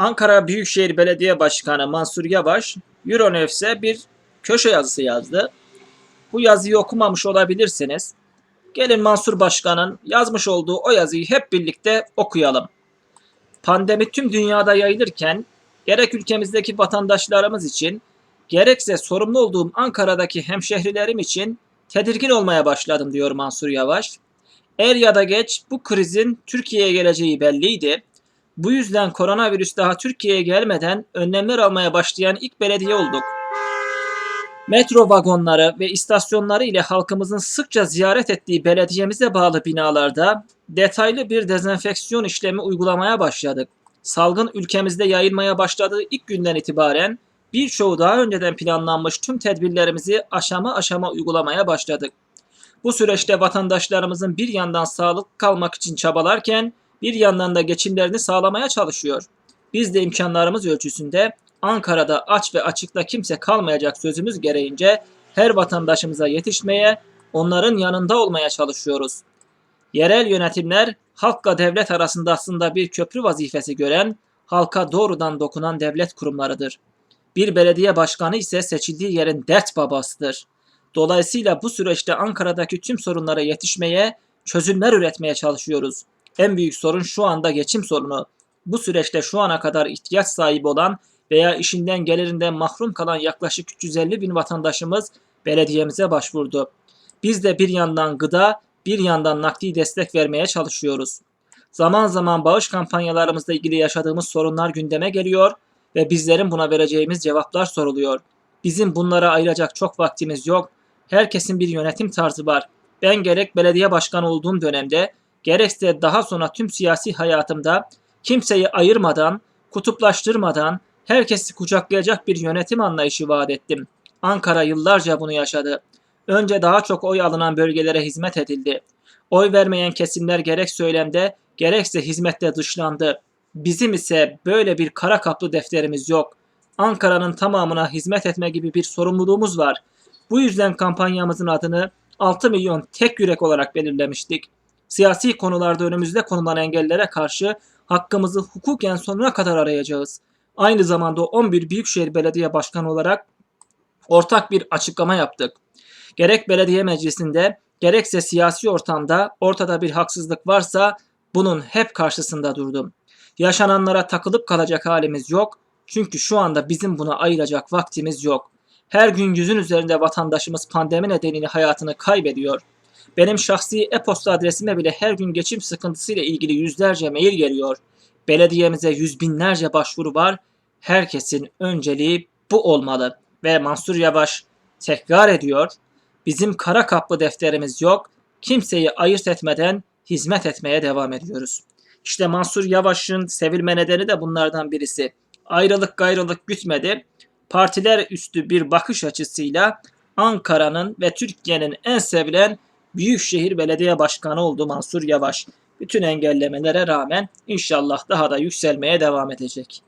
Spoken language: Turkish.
Ankara Büyükşehir Belediye Başkanı Mansur Yavaş Euronews'e bir köşe yazısı yazdı. Bu yazıyı okumamış olabilirsiniz. Gelin Mansur Başkan'ın yazmış olduğu o yazıyı hep birlikte okuyalım. Pandemi tüm dünyada yayılırken gerek ülkemizdeki vatandaşlarımız için gerekse sorumlu olduğum Ankara'daki hemşehrilerim için tedirgin olmaya başladım diyor Mansur Yavaş. Er ya da geç bu krizin Türkiye'ye geleceği belliydi. Bu yüzden koronavirüs daha Türkiye'ye gelmeden önlemler almaya başlayan ilk belediye olduk. Metro vagonları ve istasyonları ile halkımızın sıkça ziyaret ettiği belediyemize bağlı binalarda detaylı bir dezenfeksiyon işlemi uygulamaya başladık. Salgın ülkemizde yayılmaya başladığı ilk günden itibaren birçoğu daha önceden planlanmış tüm tedbirlerimizi aşama aşama uygulamaya başladık. Bu süreçte vatandaşlarımızın bir yandan sağlık kalmak için çabalarken bir yandan da geçimlerini sağlamaya çalışıyor. Biz de imkanlarımız ölçüsünde Ankara'da aç ve açıkta kimse kalmayacak sözümüz gereğince her vatandaşımıza yetişmeye, onların yanında olmaya çalışıyoruz. Yerel yönetimler halkla devlet arasında aslında bir köprü vazifesi gören, halka doğrudan dokunan devlet kurumlarıdır. Bir belediye başkanı ise seçildiği yerin dert babasıdır. Dolayısıyla bu süreçte Ankara'daki tüm sorunlara yetişmeye, çözümler üretmeye çalışıyoruz. En büyük sorun şu anda geçim sorunu. Bu süreçte şu ana kadar ihtiyaç sahibi olan veya işinden gelirinden mahrum kalan yaklaşık 350 bin vatandaşımız belediyemize başvurdu. Biz de bir yandan gıda, bir yandan nakdi destek vermeye çalışıyoruz. Zaman zaman bağış kampanyalarımızla ilgili yaşadığımız sorunlar gündeme geliyor ve bizlerin buna vereceğimiz cevaplar soruluyor. Bizim bunlara ayıracak çok vaktimiz yok. Herkesin bir yönetim tarzı var. Ben gerek belediye başkanı olduğum dönemde, gerekse daha sonra tüm siyasi hayatımda kimseyi ayırmadan, kutuplaştırmadan, herkesi kucaklayacak bir yönetim anlayışı vaat ettim. Ankara yıllarca bunu yaşadı. Önce daha çok oy alınan bölgelere hizmet edildi. Oy vermeyen kesimler gerek söylemde gerekse hizmette dışlandı. Bizim ise böyle bir kara kaplı defterimiz yok. Ankara'nın tamamına hizmet etme gibi bir sorumluluğumuz var. Bu yüzden kampanyamızın adını 6 milyon tek yürek olarak belirlemiştik. Siyasi konularda önümüzde konulan engellere karşı hakkımızı hukuken sonuna kadar arayacağız. Aynı zamanda 11 Büyükşehir Belediye Başkanı olarak ortak bir açıklama yaptık. Gerek belediye meclisinde gerekse siyasi ortamda ortada bir haksızlık varsa bunun hep karşısında durdum. Yaşananlara takılıp kalacak halimiz yok. Çünkü şu anda bizim buna ayıracak vaktimiz yok. Her gün yüzün üzerinde vatandaşımız pandemi nedeniyle hayatını kaybediyor. Benim şahsi e-posta adresime bile her gün geçim sıkıntısıyla ilgili yüzlerce mail geliyor. Belediyemize yüz binlerce başvuru var. Herkesin önceliği bu olmalı. Ve Mansur Yavaş tekrar ediyor. Bizim kara kaplı defterimiz yok. Kimseyi ayırt etmeden hizmet etmeye devam ediyoruz. İşte Mansur Yavaş'ın sevilme nedeni de bunlardan birisi. Ayrılık gayrılık gütmedi. Partiler üstü bir bakış açısıyla Ankara'nın ve Türkiye'nin en sevilen Büyükşehir Belediye Başkanı oldu Mansur Yavaş. Bütün engellemelere rağmen inşallah daha da yükselmeye devam edecek.